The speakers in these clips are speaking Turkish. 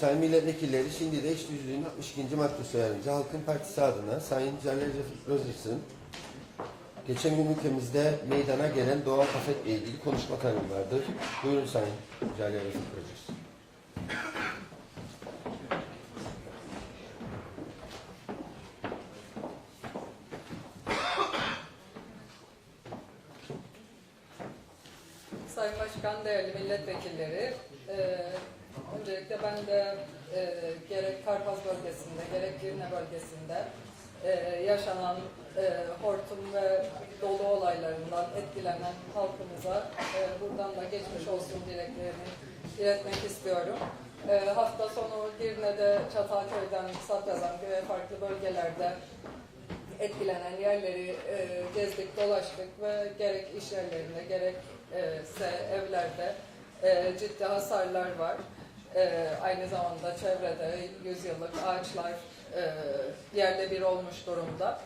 Sayın milletvekilleri şimdi de eş düzlüğün 62. maddesi uyarınca Halkın Partisi adına Sayın Celal Özış'ın geçen gün ülkemizde meydana gelen doğal afetle ilgili konuşma tanımı vardır. Buyurun Sayın Celal Özış. Sayın Başkan, değerli milletvekilleri, e, öncelikle ben de e, gerek Karpaz bölgesinde, gerek Girne bölgesinde e, yaşanan e, hortum ve dolu olaylarından etkilenen halkımıza e, buradan da geçmiş olsun dileklerini iletmek istiyorum. E, hafta sonu Girne'de Çatalköy'den Satyazan ve farklı bölgelerde etkilenen yerleri e, gezdik, dolaştık ve gerek iş yerlerinde gerekse evlerde e, ciddi hasarlar var. E, aynı zamanda çevrede yüzyıllık ağaçlar e, yerle bir olmuş durumda.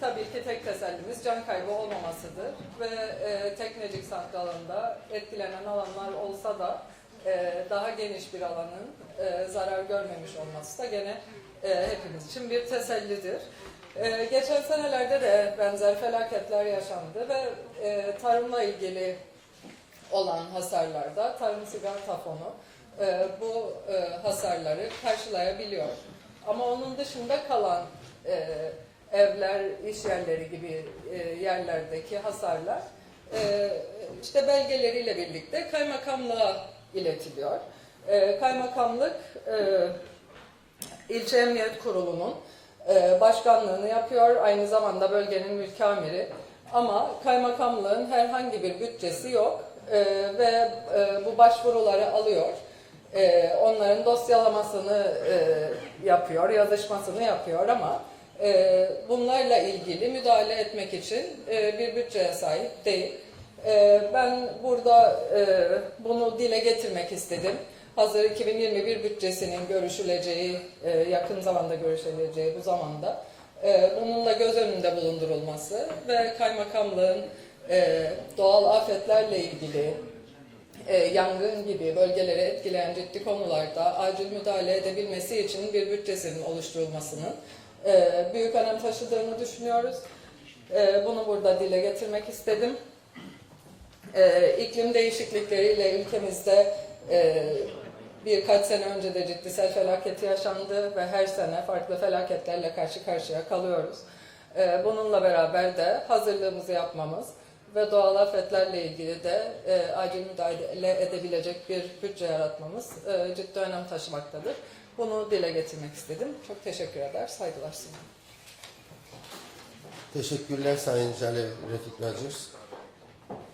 Tabii ki tek tesellimiz can kaybı olmamasıdır ve e, Teknecik santralında etkilenen alanlar olsa da e, daha geniş bir alanın e, zarar görmemiş olması da gene e, hepimiz için bir tesellidir. Ee, geçen senelerde de benzer felaketler yaşandı ve e, tarımla ilgili olan hasarlarda tarım sigorta fonu e, bu e, hasarları karşılayabiliyor. Ama onun dışında kalan e, evler, iş yerleri gibi yerlerdeki hasarlar işte belgeleriyle birlikte kaymakamlığa iletiliyor. Kaymakamlık İlçe Emniyet Kurulu'nun başkanlığını yapıyor. Aynı zamanda bölgenin mülki. Ama kaymakamlığın herhangi bir bütçesi yok ve bu başvuruları alıyor. E, onların dosyalamasını e, yapıyor, yazışmasını yapıyor ama e, bunlarla ilgili müdahale etmek için e, bir bütçeye sahip değil. E, ben burada e, bunu dile getirmek istedim. Hazır 2021 bütçesinin görüşüleceği, e, yakın zamanda görüşüleceği bu zamanda e, bunun göz önünde bulundurulması ve kaymakamlığın e, doğal afetlerle ilgili e, yangın gibi bölgeleri etkileyen ciddi konularda acil müdahale edebilmesi için bir bütçesinin oluşturulmasının e, büyük önem taşıdığını düşünüyoruz. E, bunu burada dile getirmek istedim. E, iklim değişiklikleriyle ülkemizde e, birkaç sene önce de ciddi sel felaketi yaşandı ve her sene farklı felaketlerle karşı karşıya kalıyoruz. E, bununla beraber de hazırlığımızı yapmamız ve doğal afetlerle ilgili de e, acil müdahale edebilecek bir bütçe yaratmamız e, ciddi önem taşımaktadır. Bunu dile getirmek istedim. Çok teşekkür eder, saygılar sunuyorum. Teşekkürler Sayın Celal Refik Özış.